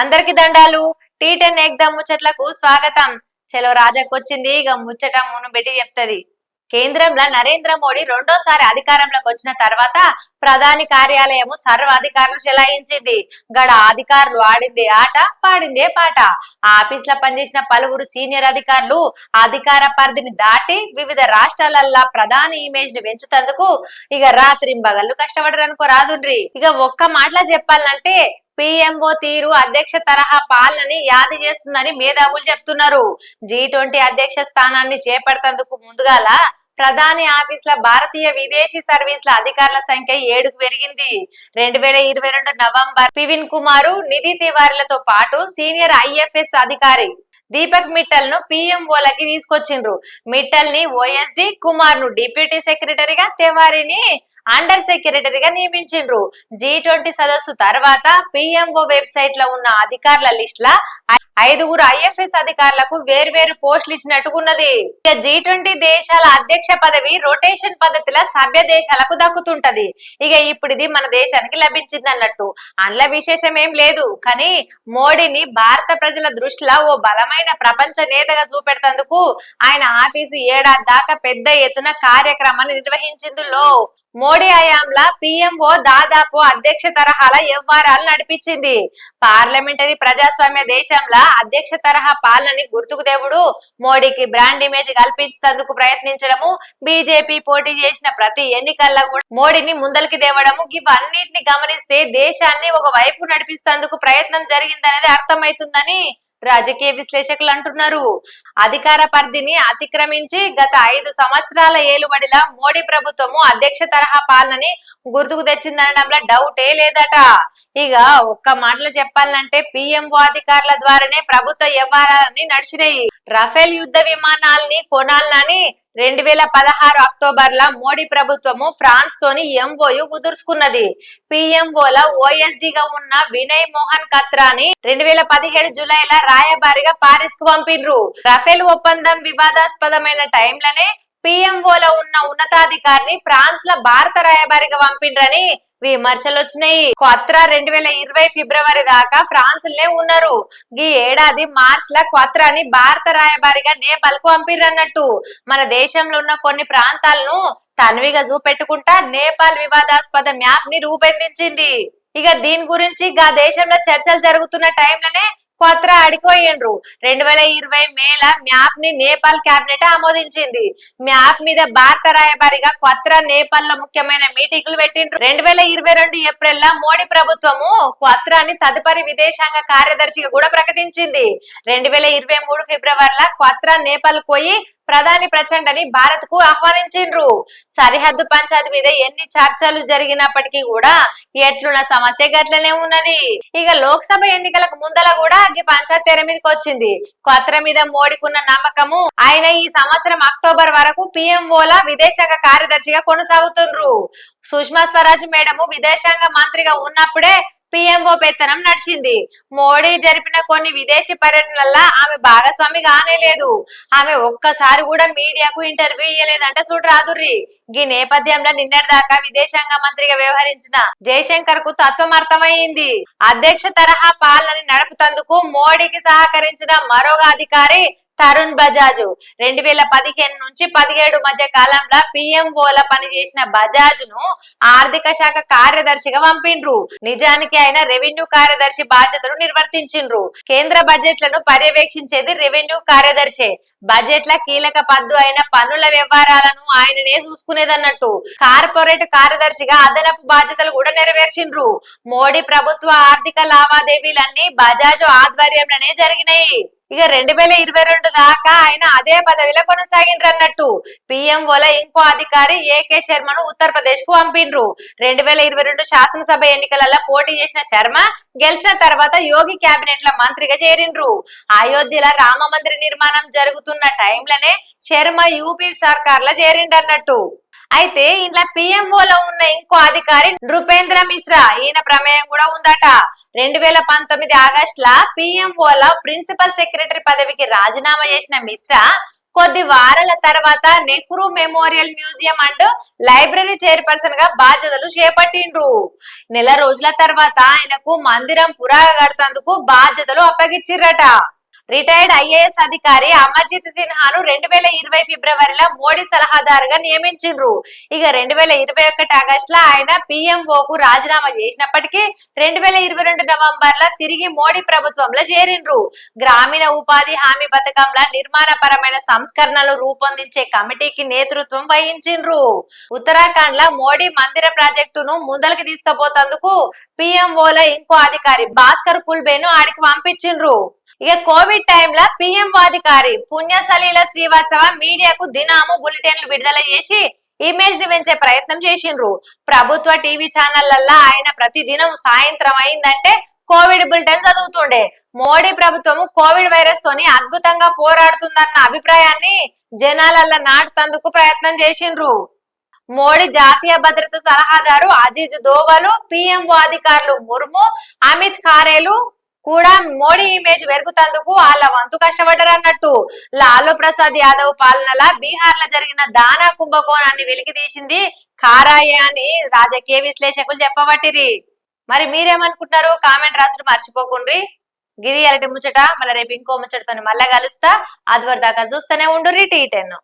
అందరికి దండాలు. Tea ten ఎగ్దమ్ ముచ్చట్లకు స్వాగతం. చలో రాజాకొచ్చింది ఇక ముచ్చట మును పెట్టి చెప్తది. కేంద్రంలో నరేంద్ర మోడీ రెండోసారి అధికారంలోకి వచ్చిన తర్వాత ప్రధాని కార్యాలయము సర్వ అధికారులు చెలాయించింది. గడ అధికారులు ఆడిందే ఆట పాడిందే పాట. ఆఫీస్లో పనిచేసిన పలువురు సీనియర్ అధికారులు అధికార పరిధిని దాటి వివిధ రాష్ట్రాలల్లా ప్రధాని ఇమేజ్ని పెంచుతందుకు ఇక రాత్రింబగళ్ళు కష్టపడరు అనుకో రాదుండ్రి. ఇక ఒక్క మాటలో చెప్పాలంటే పిఎంఓ తీరు అధ్యక్ష తరహా పాలనని యాది చేస్తుందని మేధావులు చెప్తున్నారు. జీ ట్వంటీ అధ్యక్ష స్థానాన్ని చేపడతందుకు ముందుగాల ప్రధాని ఆఫీసుల భారతీయ విదేశీ సర్వీసుల అధికారుల సంఖ్య ఏడుకు పెరిగింది. రెండు వేల ఇరవై రెండు నవంబర్ పివిన్ కుమారు నిధి తివారీలతో పాటు సీనియర్ ఐఎఫ్ఎస్ అధికారి దీపక్ మిట్టల్ను పిఎంఓలకి తీసుకొచ్చిండ్రు. మిట్టల్ని ఓఎస్డి కుమార్ను డిప్యూటీ సెక్రటరీగా తివారీని అండర్ సెక్రటరీగా నియమించిండ్రు. జీ ట్వంటీ సదస్సు తర్వాత పిఎంఓ వెబ్సైట్లో ఉన్న అధికారుల లిస్ట్ లా ఐదుగురు ఐఎఫ్ఎస్ అధికారులకు వేర్వేరు పోస్టులు ఇచ్చినట్టుకున్నది ఇక జీ ట్వంటీ దేశాల అధ్యక్ష పదవి రొటేషన్ పద్ధతిలో సభ్య దేశాలకు దక్కుతుంటది. ఇక ఇప్పుడు ఇది మన దేశానికి లభించింది అన్నట్టు. అందులో విశేషం ఏం లేదు. కానీ మోడీని భారత ప్రజల దృష్టిలో ఓ బలమైన ప్రపంచ నేతగా చూపెడతందుకు ఆయన ఆఫీసు ఏడాది దాకా పెద్ద ఎత్తున కార్యక్రమాన్ని నిర్వహించిందులో. మోడీ హయాంలా పిఎంఓ దాదాపు అధ్యక్ష తరహాల వ్యవహారాలు నడిపించింది. పార్లమెంటరీ ప్రజాస్వామ్య దేశంలా అధ్యక్ష తరహా పాలనని గుర్తుకు దేవుడు మోడీకి బ్రాండ్ ఇమేజ్ కల్పించేందుకు ప్రయత్నించడము బీజేపీ పోటీ చేసిన ప్రతి ఎన్నికల్లో కూడా మోడీని ముందలికి తేవడము ఇవన్నిటిని గమనిస్తే దేశాన్ని ఒక వైపు నడిపిస్తేందుకు ప్రయత్నం జరిగిందనేది అర్థమైతుందని రాజకీయ విశ్లేషకులు అంటున్నారు. అధికార పరిధిని అతిక్రమించి గత ఐదు సంవత్సరాల ఏలుబడిలా మోడీ ప్రభుత్వము అధ్యక్ష తరహా పాలనని గుర్తుకు తెచ్చిందనడంలో డౌటే లేదట. ఇక ఒక్క మాటలో చెప్పాలంటే పిఎంఓ అధికారుల ద్వారానే ప్రభుత్వ వ్యవహారాలన్నీ నడిచినాయి. రఫేల్ యుద్ధ విమానాల్ని కొనాలని రెండు వేల పదహారు అక్టోబర్ లా మోడీ ప్రభుత్వము ఫ్రాన్స్ తోని ఎంఓయు కుదుర్చుకున్నది. పిఎంఓల ఓఎస్డి గా ఉన్న వినయ్ మోహన్ కత్రాని రెండు వేల పదిహేడు జూలైల రాయబారిగా పారిస్కు పంపిండ్రు రఫేల్ ఒప్పందం వివాదాస్పదమైన టైంలోనే పిఎంఓలో ఉన్న ఉన్నతాధికారిని ఫ్రాన్స్లో భారత రాయబారిగా పంపిండ్రని విమర్శలు వచ్చినాయి క్వత్రా రెండు వేల ఇరవై ఫిబ్రవరి దాకా ఫ్రాన్స్ లే ఉన్నారు. ఈ ఏడాది మార్చ్ లా క్వత్రాని భారత రాయబారిగా నేపాల్కు పంపిర్రన్నట్టు. మన దేశంలో ఉన్న కొన్ని ప్రాంతాలను తన్విగా చూపెట్టుకుంటా నేపాల్ వివాదాస్పద మ్యాప్ని రూపొందించింది. ఇక దీని గురించి గా దేశంలో చర్చలు జరుగుతున్న టైంలోనే కొత్త ఆడిపోయిండ్రు. రెండు వేల ఇరవై మేల మ్యాప్ని నేపాల్ కేబినెట్ ఆమోదించింది. మ్యాప్ మీద భారత రాయబారిగా కొత్త నేపాల్లో ముఖ్యమైన మీటింగ్లు పెట్టిండ్రు. రెండు వేల ఇరవై రెండు ఏప్రిల్లో మోడీ ప్రభుత్వము క్వత్రాని తదుపరి విదేశాంగ కార్యదర్శిగా కూడా ప్రకటించింది. రెండు వేల ఇరవై మూడు ఫిబ్రవరిలో కొత్త నేపాల్ పోయి ప్రధాని ప్రచండని భారత్కు ఆహ్వానించిండ్రు. సరిహద్దు పంచాయతీ మీద ఎన్ని చర్చలు జరిగినప్పటికీ కూడా ఎట్లున్న సమస్య గట్లనే ఉన్నది. ఇక లోక్సభ ఎన్నికలకు ముందల కూడా ఈ పంచాయత్ తెర మీదకి వచ్చింది. కొత్త మీద మోడీకున్న నమ్మకము ఆయన ఈ సంవత్సరం అక్టోబర్ వరకు పిఎంఓల విదేశాంగ కార్యదర్శిగా కొనసాగుతుండ్రు. సుష్మా స్వరాజ్ మేడము విదేశాంగ మంత్రిగా ఉన్నప్పుడే పిఎంఓ పెత్తనం నడిచింది. మోడీ జరిపిన కొన్ని విదేశీ పర్యటనల్లో ఆమె భాగస్వామి కానే లేదు. ఆమె ఒక్కసారి కూడా మీడియాకు ఇంటర్వ్యూ ఇయ్యలేదంటే చూడు రాదుర్రి ఈ నేపథ్యంలో నిన్నటి దాకా విదేశాంగ మంత్రిగా వ్యవహరించిన జయశంకర్కు తత్వం అర్థమైంది అధ్యక్ష తరహా పాలనని నడుపుతందుకు మోడీకి సహకరించిన మరొక అధికారి తరుణ్ బజాజ్. రెండు వేల పదిహేను నుంచి పదిహేడు మధ్య కాలంలో పిఎంఓల పనిచేసిన బజాజ్ను ఆర్థిక శాఖ కార్యదర్శిగా పంపిండ్రు. నిజానికి ఆయన రెవెన్యూ కార్యదర్శి బాధ్యతలు నిర్వర్తించిండ్రు. కేంద్ర బడ్జెట్లను పర్యవేక్షించేది రెవెన్యూ కార్యదర్శి. బడ్జెట్ల కీలక పద్దు అయిన పన్నుల వ్యవహారాలను ఆయననే చూసుకునేదన్నట్టు. కార్పొరేట్ కార్యదర్శిగా అదనపు బాధ్యతలు కూడా నెరవేర్చిండ్రు. మోడీ ప్రభుత్వ ఆర్థిక లావాదేవీలన్నీ బజాజ్ ఆధ్వర్యంలోనే జరిగినాయి. ఇక రెండు వేల ఇరవై రెండు దాకా ఆయన అదే పదవిలో కొనసాగిండ్రు అన్నట్టు. పిఎంఓల ఇంకో అధికారి ఏకే శర్మను ఉత్తరప్రదేశ్కు పంపిండ్రు. రెండు వేల ఇరవై రెండు శాసనసభ ఎన్నికలలో పోటీ చేసిన శర్మ గెలిచిన తర్వాత యోగి కేబినెట్లో మంత్రిగా చేరిండ్రు. అయోధ్యలో రామ మందిర నిర్మాణం జరుగుతున్న టైంలోనే శర్మ యూపీ సర్కార్లో చేరిండన్నట్టు. అయితే ఇంట్లో పిఎంఓలో ఉన్న ఇంకో అధికారి నృపేంద్ర మిశ్రా. ఈయన ప్రమేయం కూడా ఉందట. రెండు వేల పంతొమ్మిది ఆగస్ట్ లా పిఎంఓలో ప్రిన్సిపల్ సెక్రటరీ పదవికి రాజీనామా చేసిన మిశ్రా కొద్ది వారాల తర్వాత Nehru memorial museum and library చైర్పర్సన్గా బాధ్యతలు చేపట్టిండ్రు. నెల రోజుల తర్వాత ఆయనకు మందిరం పురాగా కడతందుకు బాధ్యతలు అప్పగిచ్చిర్రట రిటైర్డ్ ఐఏఎస్ అధికారి అమర్జిత్ సిన్హాను రెండు వేల ఇరవై ఫిబ్రవరిలో మోడీ సలహాదారుగా నియమించిండ్రు. ఇక రెండు వేల ఇరవై ఒకటి ఆగస్ట్లో ఆయన పిఎంఓకు రాజీనామా చేసినప్పటికీ రెండు వేల ఇరవై రెండు నవంబర్లో తిరిగి మోడీ ప్రభుత్వంలో చేరిండ్రు. గ్రామీణ ఉపాధి హామీ పథకంలో నిర్మాణపరమైన సంస్కరణలు రూపొందించే కమిటీకి నేతృత్వం వహించిండ్రు. ఉత్తరాఖండ్లో మోడీ మందిర ప్రాజెక్టును ముందలకి తీసుకుపోతందుకు పిఎంఓల ఇంకో అధికారి భాస్కర్ కుల్బేను ఆడికి పంపించిండ్రు. ఇక కోవిడ్ టైంలో పిఎం అధికారి పుణ్యసలీల శ్రీవాత్సవ మీడియాకు దినాము బులెటిన్లు విడుదల చేసి ఇమేజ్ని పెంచే ప్రయత్నం చేసిండ్రు. ప్రభుత్వ టీవీ ఛానళ్ళల్లో ఆయన ప్రతి దినం సాయంత్రం అయిందంటే కోవిడ్ బులెటిన్ చదువుతుండే. మోడీ ప్రభుత్వము కోవిడ్ వైరస్ తోని అద్భుతంగా పోరాడుతుందన్న అభిప్రాయాన్ని జనాలల్లో నాటుతందుకు ప్రయత్నం చేసిండ్రు. మోడీ జాతీయ భద్రత సలహాదారు అజీజ్ దోవలు పిఎంఓ అధికారులు ముర్ము అమిత్ ఖారేలు కూడా మోడీ ఇమేజ్ పెరుగుతందుకు వాళ్ళ వంతు కష్టపడ్డారు అన్నట్టు లాలూ ప్రసాద్ యాదవ్ పాలనల బీహార్లో జరిగిన దానా కుంభకోణాన్ని వెలికి తీసింది ఖారాయే అని రాజకీయ విశ్లేషకులు చెప్పబట్టిరి. మరి మీరేమనుకుంటున్నారు? కామెంట్ రాసుడు మర్చిపోకుండ్రి. గిరి అరటి ముచ్చట మళ్ళీ రేపు ఇంకో ముచ్చటతో మళ్ళా కలుస్తా. అది దాకా చూస్తూనే ఉండు టీ టెన్.